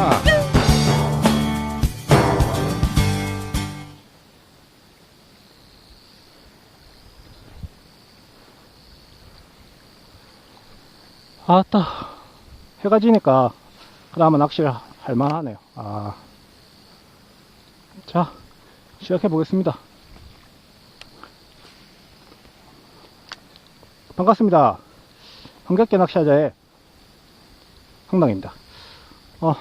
아. 아따 해가 지니까 그나마 낚시를 할만하네요 아. 자 시작해 보겠습니다 반갑습니다 한겹게 낚시하자의 황당입니다 어,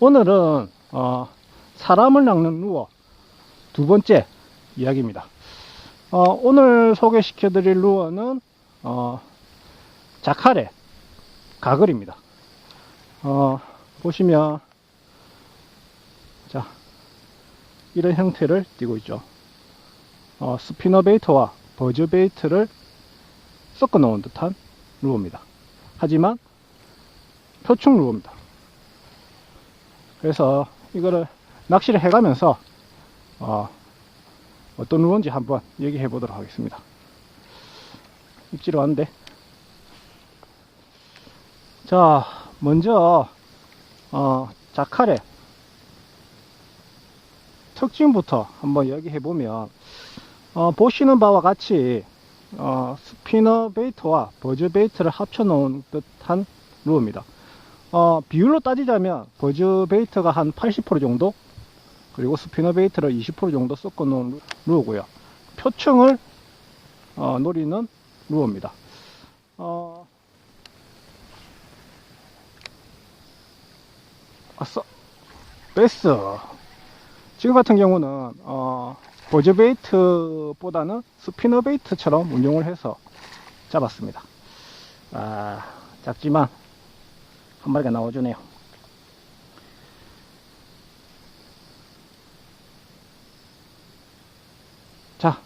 오늘은 어, 사람을 낚는 루어 두 번째 이야기입니다 어, 오늘 소개시켜 드릴 루어는 어, 자카레 가글입니다. 어, 보시면 자 이런 형태를 띠고 있죠. 어, 스피너 베이트와 버즈 베이트를 섞어 놓은 듯한 루어입니다. 하지만 표충 루어입니다. 그래서 이거를 낚시를 해가면서 어, 어떤 루어인지 한번 얘기해 보도록 하겠습니다. 입질을 왔는데 자, 먼저, 어, 자카레. 특징부터 한번 이야기해 보면, 어, 보시는 바와 같이, 어, 스피너 베이트와 버즈 베이트를 합쳐 놓은 듯한 루어입니다. 어, 비율로 따지자면, 버즈 베이트가 한 80% 정도, 그리고 스피너 베이트를 20% 정도 섞어 놓은 루어고요. 표층을, 어, 노리는 루어입니다. 어, 아싸 뺐어 지금 같은 경우는 어, 보즈 베이트보다는 스피너 베이트처럼 운용을 해서 잡았습니다 아 작지만 한 마리가 나와주네요. 자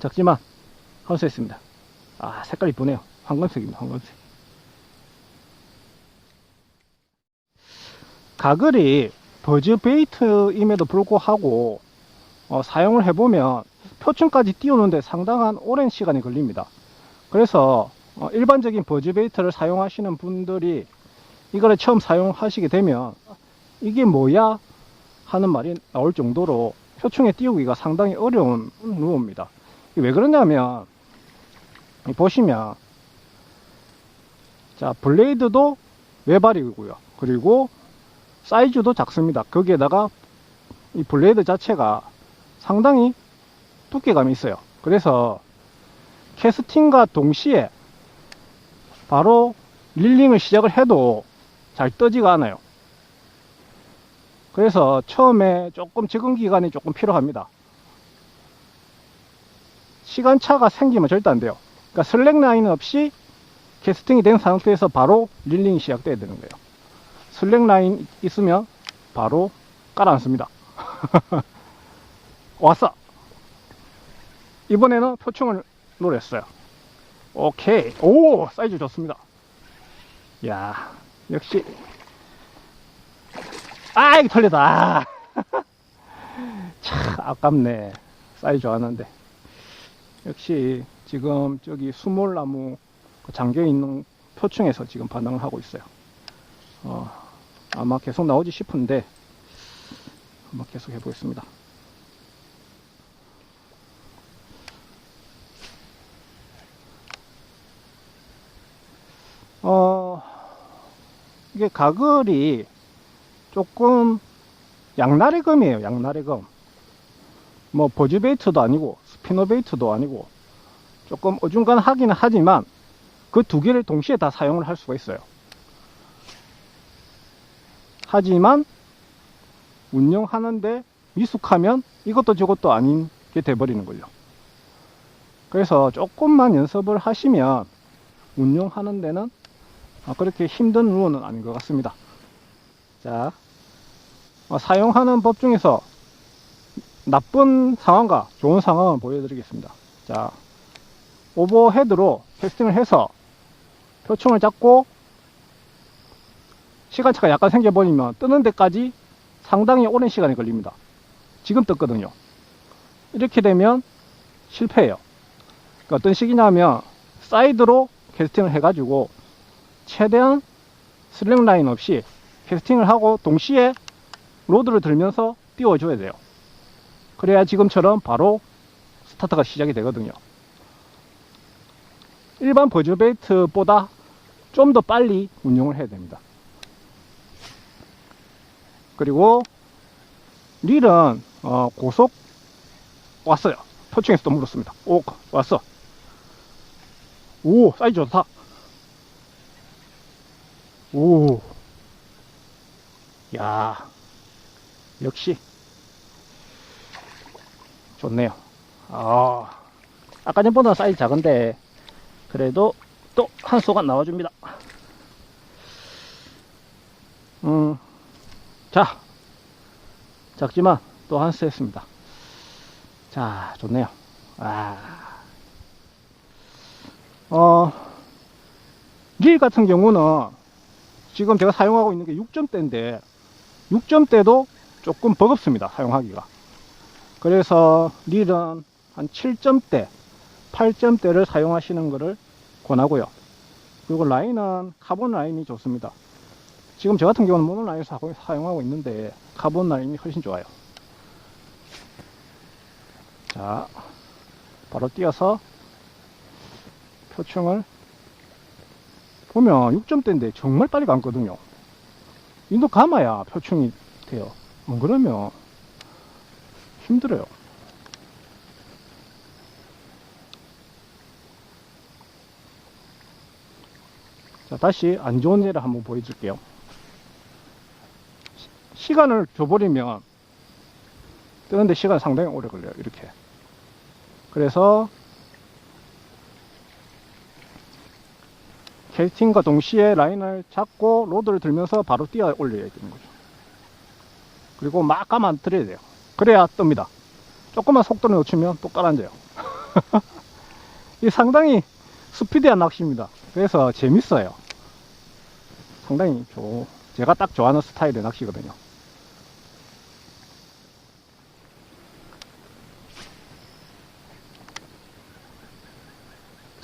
작지만 헌수했습니다. 아 색깔이 이쁘네요. 황금색입니다 황금색. 가글이 버즈 베이트임에도 불구하고 어, 사용을 해보면 표층까지 띄우는데 상당한 오랜 시간이 걸립니다. 그래서 어, 일반적인 버즈 베이트를 사용하시는 분들이 이거를 처음 사용하시게 되면 이게 뭐야 하는 말이 나올 정도로 표층에 띄우기가 상당히 어려운 루어입니다. 왜 그러냐면 보시면 자 블레이드도 외발이고요. 그리고 사이즈도 작습니다. 거기에다가 이 블레이드 자체가 상당히 두께감이 있어요. 그래서 캐스팅과 동시에 바로 릴링을 시작을 해도 잘 떠지가 않아요. 그래서 처음에 조금 적응 기간이 조금 필요합니다. 시간차가 생기면 절대 안 돼요. 그러니까 슬랙 라인 없이 캐스팅이 된 상태에서 바로 릴링이 시작돼야 되는 거예요. 슬랙 라인 있으면 바로 깔아 앉습니다. 왔어! 이번에는 표충을 노렸어요. 오케이. 오! 사이즈 좋습니다. 야 역시. 아, 이거 털렸다. 참, 아깝네. 사이즈 좋았는데. 역시, 지금 저기 수몰나무 잠겨 있는 표층에서 지금 반응을 하고 있어요. 어, 아마 계속 나오지 싶은데 한번 계속 해보겠습니다. 어, 이게 가글이 조금 양날의 검이에요. 양날의 검. 뭐 버즈베이트도 아니고 스피너베이트도 아니고 조금 어중간하기는 하지만 그 두 개를 동시에 다 사용을 할 수가 있어요. 하지만 운영하는데 미숙하면 이것도 저것도 아닌 게 돼버리는 거죠. 그래서 조금만 연습을 하시면 운영하는 데는 그렇게 힘든 루어는 아닌 것 같습니다. 자, 어, 사용하는 법 중에서 나쁜 상황과 좋은 상황을 보여드리겠습니다. 자, 오버헤드로 캐스팅을 해서 표층을 잡고 시간차가 약간 생겨버리면 뜨는 데까지 상당히 오랜 시간이 걸립니다. 지금 떴거든요. 이렇게 되면 실패해요. 그러니까 어떤 식이냐면 사이드로 캐스팅을 해가지고 최대한 슬랙 라인 없이 캐스팅을 하고 동시에 로드를 들면서 띄워줘야 돼요. 그래야 지금처럼 바로 스타트가 시작이 되거든요. 일반 버즈베이트보다 좀 더 빨리 운용을 해야 됩니다. 그리고 릴은 어, 고속 왔어요. 표층에서 또 물었습니다. 오 왔어. 오 사이즈 좋다. 오. 야 역시 좋네요. 아 아까 전보다 사이즈 작은데 그래도 또한 쏘가 나와줍니다. 음, 자, 작지만 또 한 수 했습니다. 자, 좋네요. 아, 어, 릴 같은 경우는 지금 제가 사용하고 있는 게 6점대인데 6점대도 조금 버겁습니다. 사용하기가. 그래서 릴은 한 7점대, 8점대를 사용하시는 것을 권하고요. 그리고 라인은 카본 라인이 좋습니다. 지금 저 같은 경우는 모노 라인을 사- 사용하고 있는데 카본 라인이 훨씬 좋아요. 자, 바로 띄어서 표층을 보면 6점대인데 정말 빨리 감거든요. 인도 감아야 표층이 돼요. 안 그러면 힘들어요. 자, 다시 안 좋은 예를 한번 보여줄게요. 시- 시간을 줘버리면 뜨는데 시간 상당히 오래 걸려요. 이렇게. 그래서 캐스팅과 동시에 라인을 잡고 로드를 들면서 바로 뛰어 올려야 되는 거죠. 그리고 막 가만 안 들여야 돼요. 그래야 뜹니다. 조금만 속도를 놓치면 또 깔아앉아요. 이 상당히 스피디한 낚시입니다. 그래서 재밌어요. 상당히 좋, 제가 딱 좋아하는 스타일의 낚시거든요.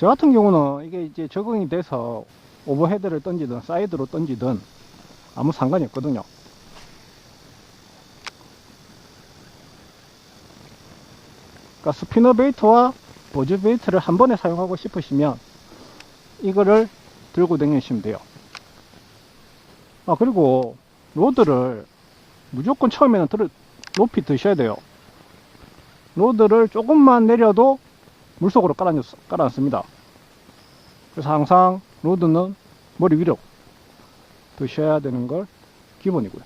저 같은 경우는 이게 이제 적응이 돼서 오버헤드를 던지든 사이드로 던지든 아무 상관이 없거든요. 그러니까 스피너 베이트와 버즈 베이트를 한 번에 사용하고 싶으시면 이거를 들고 다니시면 돼요. 아 그리고 로드를 무조건 처음에는 들, 높이 드셔야 돼요. 로드를 조금만 내려도 물속으로 깔아놨, 깔아놨습니다. 그래서 항상 로드는 머리 위로 드셔야 되는 걸 기본이고요.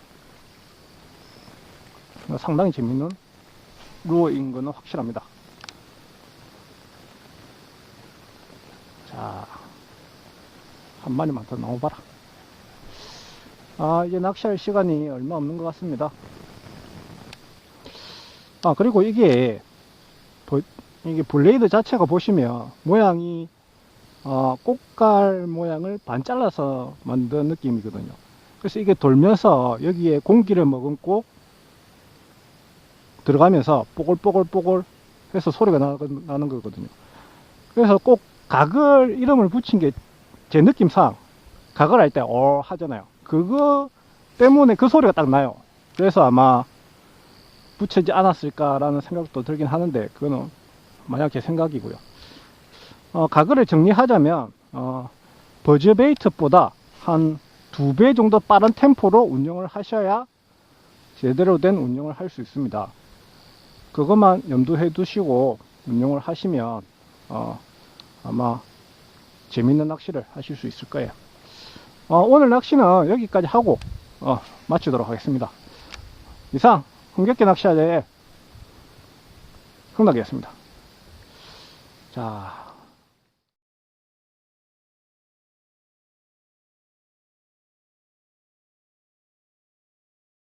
상당히 재밌는 루어인 거는 확실합니다. 자, 한 마리만 더 나와봐라. 아, 이제 낚시할 시간이 얼마 없는 것 같습니다. 아, 그리고 이게, 버- 이게 블레이드 자체가 보시면 모양이 어, 꽃갈 모양을 반 잘라서 만든 느낌이거든요. 그래서 이게 돌면서 여기에 공기를 머금고 들어가면서 뽀글뽀글뽀글 해서 소리가 나, 나는 거거든요. 그래서 꼭 각을 이름을 붙인 게 제 느낌상 각을 할 때 어 하잖아요. 그거 때문에 그 소리가 딱 나요. 그래서 아마 붙이지 않았을까라는 생각도 들긴 하는데 그거는 만약 제 생각이고요. 어, 가글을 정리하자면 어, 버즈베이트보다 한 두 배 정도 빠른 템포로 운영을 하셔야 제대로 된 운영을 할 수 있습니다. 그것만 염두해 두시고 운영을 하시면 어, 아마 재밌는 낚시를 하실 수 있을 거예요. 어, 오늘 낚시는 여기까지 하고 어, 마치도록 하겠습니다. 이상 흥겹게 낚시하자의 흥락이었습니다. 자,